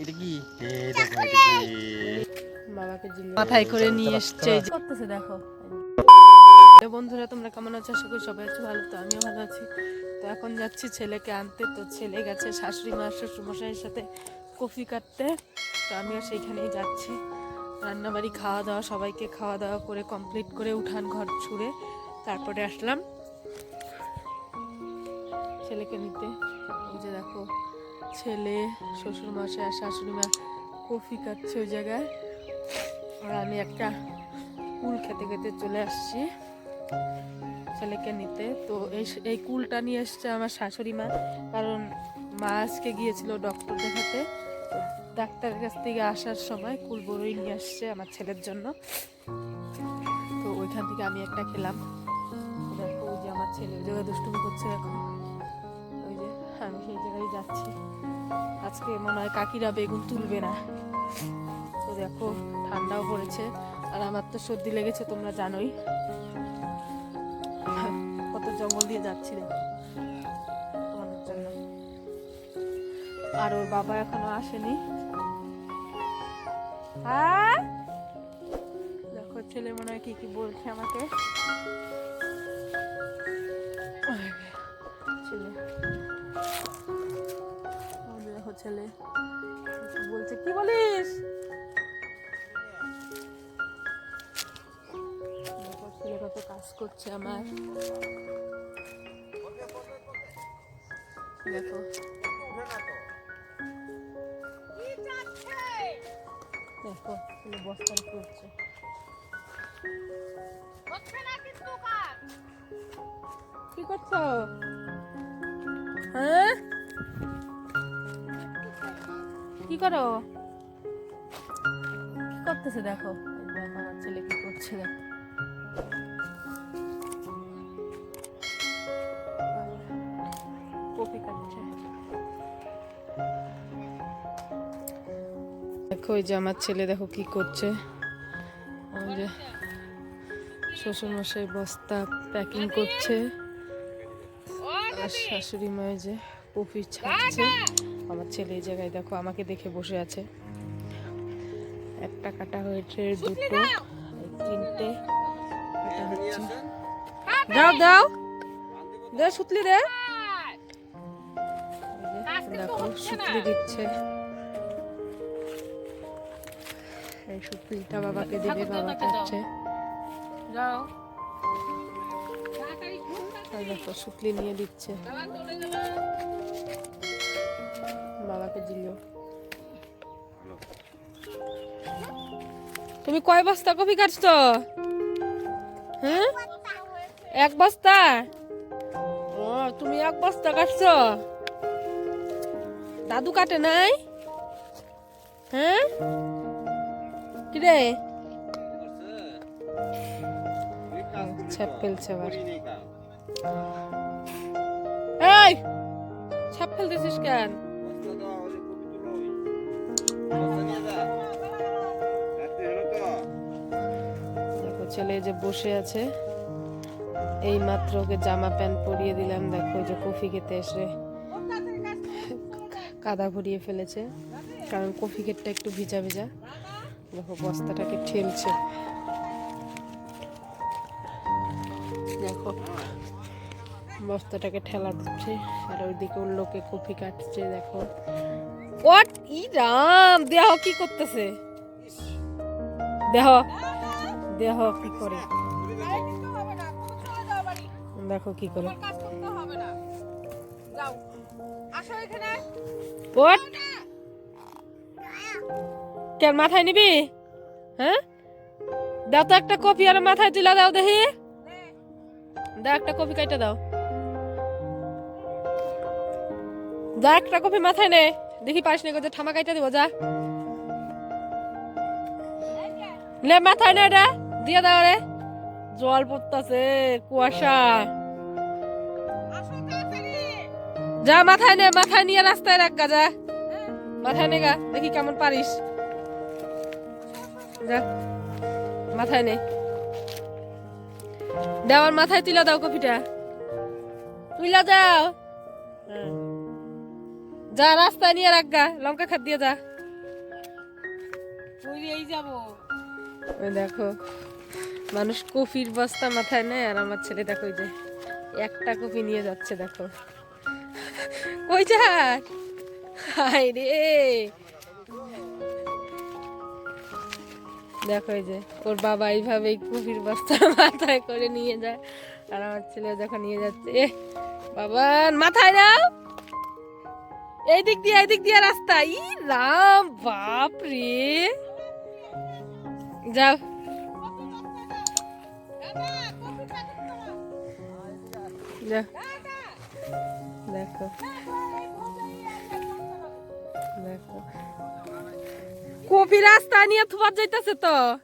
এটা কি? মাথায় করে নিয়ে এসছে করতেছে দেখো। বন্ধুরা তোমরা কেমন আছো? আশা করি সবাই আছো ভালো তো আমিও ভালো আছি। তো এখন যাচ্ছি ছেলেকে আনতে। তো ছেলে গেছে শাশুড়ি মা শ্বশুরমশাইয়ের সাথে কফি কাটতে। তো আমিও সেইখানেই যাচ্ছি। রান্নাবাড়ি খাওয়া দাওয়া সবাইকে খাওয়া দাওয়া করে কমপ্লিট করে উঠান ঘর ছুঁড়ে তারপরে আসলাম। ছেলেকে নিতে। ওই যে দেখো ছেলে শ্বশুর মশাই আর শাশুড়ি মা কফি খাচ্ছে ওই জায়গায়। আর আমি একটা কুল খেতে খেতে চলে আসছি ছেলেকে নিতে। তো এই এই কুলটা নিয়ে এসছে আমার শাশুড়ি মা, কারণ মা আজকে গিয়েছিল ডক্টর দেখাতে। ডাক্তারের কাছ থেকে আসার সময় কুল বড়ই নিয়ে আসছে আমার ছেলের জন্য। তো ওইখান থেকে আমি একটা খেলাম। দেখো ওই যে আমার ছেলে, ওই জায়গায় দুষ্টুমি করছে এখন। ওই যে আমি সেই জায়গায় যাচ্ছি। আজকে মনে হয় কাকিরা বেগুন তুলবে না। তো দেখো, ঠান্ডাও পড়েছে, আর আমার তো সর্দি লেগেছে, তোমরা জানোই। কত জঙ্গল দিয়ে যাচ্ছি আর ওর বাবা এখনও আসেনি। হ্যাঁ দেখো, ছেলে মনে হয় কি কি বলছে আমাকে। ছেলে। ছেলে। বলছে কি বলিস? ছেলে কত কাজ করছে আমার। দেখো। দেখো ছেলে বস্তায় করছে কি করছ? হ্যাঁ? কি করো? কি করতেছে দেখো? আমার ছেলে কি করছে দেখো। কপি কাটছে। দেখো ওই যে আমার ছেলে দেখো কি করছে। শ্বশুরমশাই বস্তা প্যাকিং করছে। আর শাশুড়ি মায়ের যে কফি ছাড়ছে। আমার ছেলে এই জায়গায় দেখো আমাকে দেখে বসে আছে। একটা কাটা হয়েছে দুটো তিনটে কাটা হচ্ছে। দাও দাও। দে সুতলি দে। দেখো সুতলি দিচ্ছে। এই সুতলিটা বাবাকে দিবে বাবা যাও আর দেখো সুতলি নিয়ে দিচ্ছে। তুমি কয় বস্তা কফি কাটছো হ্যাঁ? এক বস্তা? ও তুমি এক বস্তা কাটছো দাদু কাটে নাই? হ্যাঁ? কিরে? ছাপ ফেলছে আবার এই ছাপ ফেলতেছিস কেন? ছেলে যে বসে আছে। এই মাত্র ওকে জামা প্যান্ট পরিয়ে দিলাম, দেখো যে কফি খেতে এসে। কাদা ভরিয়ে ফেলেছে, কারণ কফি ক্ষেতটা একটু ভিজা ভিজা। দেখো বস্তাটাকে ঠেলছে। দেখো, বস্তাটাকে ঠেলা দিচ্ছে, আর ওইদিকে ওর লোকে কফি কাটছে, দেখো। ওয়াট ই রাম দেহ কি করতেছে? দেহ দেহ কি করে? দেখো কি করে। কেন, মাথায় নিবি? হ্যাঁ? দাও তো একটা কপি আর মাথায় তুলা দাও দেখি। দাও একটা কপি কাইটা দাও। যা একটা কপি মাথায় নে। দেখি পারিস না ঠামা কাইটা দিব, যা। মাথায় নে এটা। দিয়ে দাও রে। জল পড়তাছে কুয়াশা। যা মাথায় নে মাথায় নিয়ে রাস্তায় রাখ গা যা। মাথায় নে গা দেখি কেমন পারিস। যা মাথায় নে। দেওয়ার মাথায় তুলা দাও কপিটা। তুইলা দাও হ্যাঁ। যা রাস্তায় নিয়ে রাখ গা লঙ্কা খাত দিয়ে যা। এই যাব। দেখো। মানুষ কফির বস্তা মাথায় নেয় আর আমার ছেলে দেখো যে একটা কফি নিয়ে যাচ্ছে, দেখো। কই যাস? হায় রে। দেখো এই যে, ওর বাবা এইভাবে এই কফির বস্তা মাথায় করে নিয়ে যায় আর আমার ছেলে দেখো নিয়ে যাচ্ছে। এ বাবা, মাথায় নাও। এই দিক দিয়ে, এই দিক দিয়ে রাস্তা। ই রাম বাপ রে যাও। দেখো। দেখো। কপি রাস্তা নিয়ে থুপার যাইতেছে তো।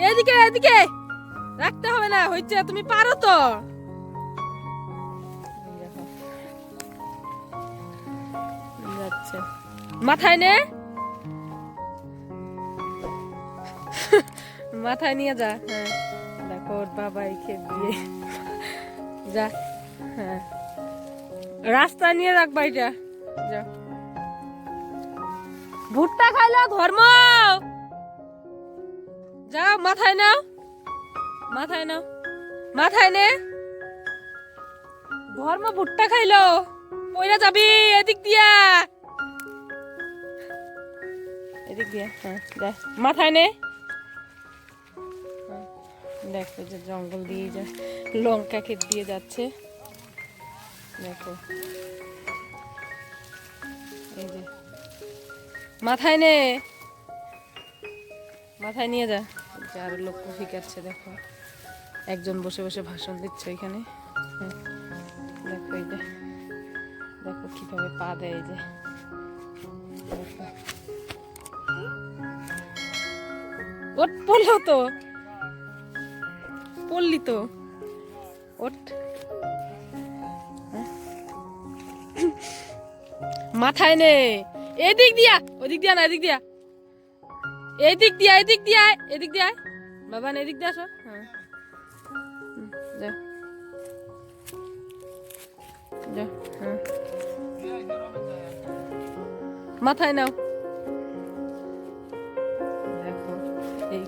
এদিকে এদিকে। রাখতে হবে না, হইছে, তুমি পারো তো। যাচ্ছে। মাথায় নে। মাথায় নিয়ে যা। হ্যাঁ। দেখো, ওর বাবাই খেয়ে দিয়ে। যা। হ্যাঁ। রাস্তা নিয়ে রাখ বাড়িটা যা। ভুট্টা খাইলো ধর্ম যা মাথায় নাও। মাথায় নাও। মাথায় নে। ধর্ম ভুট্টা খাইলো। পয়রা যাবি এদিক দিয়া। এদিক দিয়া হ্যাঁ দেখ মাথায় নে। হ্যাঁ, দেখ জঙ্গল দিয়ে যা লঙ্কা ক্ষেত দিয়ে যাচ্ছে। দেখো। এই যে। মাথায় নে। মাথায় নিয়ে যা। যে আরও লোক কফি কাটছে দেখো। একজন বসে বসে ভাষণ দিচ্ছে ওইখানে হ্যাঁ, দেখো এই যে। দেখো কীভাবে পা দেয় এই যে। ওট পড়ল তো। পড়লি তো। ওট। মাথায় নে এদিক দিয়া, ওদিক দিয়া না, এদিক দিয়া। এদিক দিয়া এদিক দিয়া এদিক দিয়া। বাবা না এদিক দিয়া হ্যাঁ। হ্যাঁ। মাথায় নাও। এই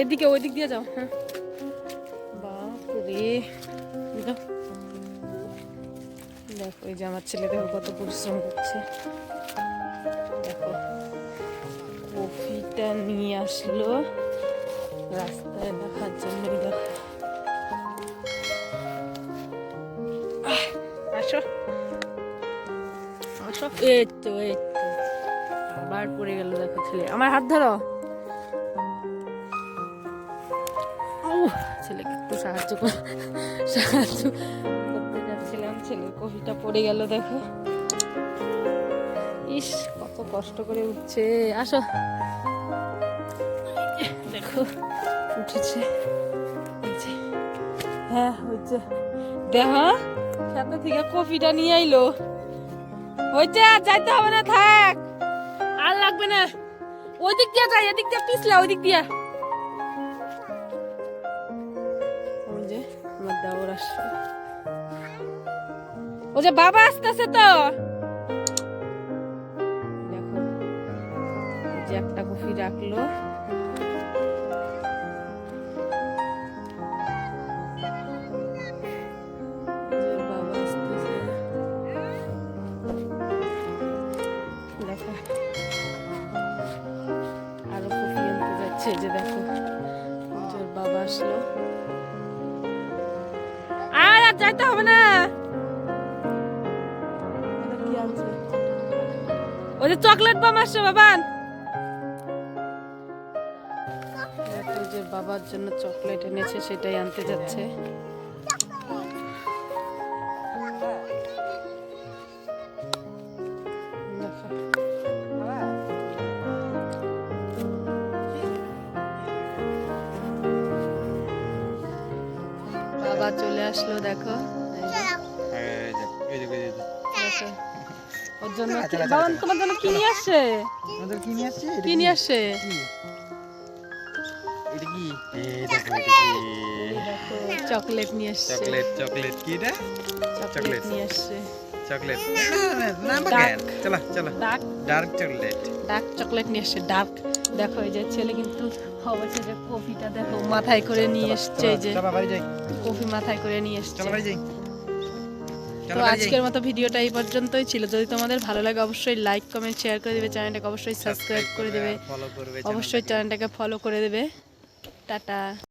এদিকে ওইদিক দিয়ে যাও হ্যাঁ। দেখো, এই যে আমার ছেলে দেখো কত পরিশ্রম করছে। দেখো, কফিটা নিয়ে আসলো রাস্তায় দেখার জন্য আসো। আসো। এই তো এই তো। আবার পড়ে গেল, দেখো ছেলে। আমার হাত ধরো। ছেলেকে একটু সাহায্য সাহায্য করতে যাচ্ছিলাম, ছেলের কফিটা পড়ে গেল দেখো। ইস, কত কষ্ট করে উঠছে। আসো। দেখো, উঠেছে। হ্যাঁ হয়েছে দেখ সাথে থেকে কফিটা নিয়ে আইলো। হয়েছে যাইতে হবে না, থাক। আর লাগবে না। ওই দিক দিয়ে যাই, এদিক দিয়ে পিছলা ওই দিক দিয়ে। আসছে ও যে বাবা আসতেছে তো। দেখো যে একটা কফি রাখল। আরও কফি আনতে যাচ্ছে যে দেখো বাবা আসলো। যাইতে হবে না? ওই যে চকলেট বাম আসছে বাবা বাবার জন্য চকলেট এনেছে সেটাই আনতে যাচ্ছে। আসলো দেখো। ওর জন্য আচ্ছা, আচ্ছা, আচ্ছা। তোমার জন্য নিয়ে আসছে আসছে? আসছে চকলেট চকলেট চকলেট চকলেট নিয়ে এসছে chocolate dark chocolate dark chocolate নিয়ে এসছে ডার্ক দেখো এই যে ছেলে কিন্তু অবশ্যই যে কফিটা দেখো মাথায় করে নিয়ে এসছে এই যে কফি মাথায় করে নিয়ে এসছে। তো আজকের মতো ভিডিওটা এই পর্যন্তই ছিল। যদি তোমাদের ভালো লাগে অবশ্যই লাইক কমেন্ট শেয়ার করে দেবে। চ্যানেলটাকে অবশ্যই সাবস্ক্রাইব করে দেবে। অবশ্যই চ্যানেলটাকে ফলো করে দেবে। টাটা।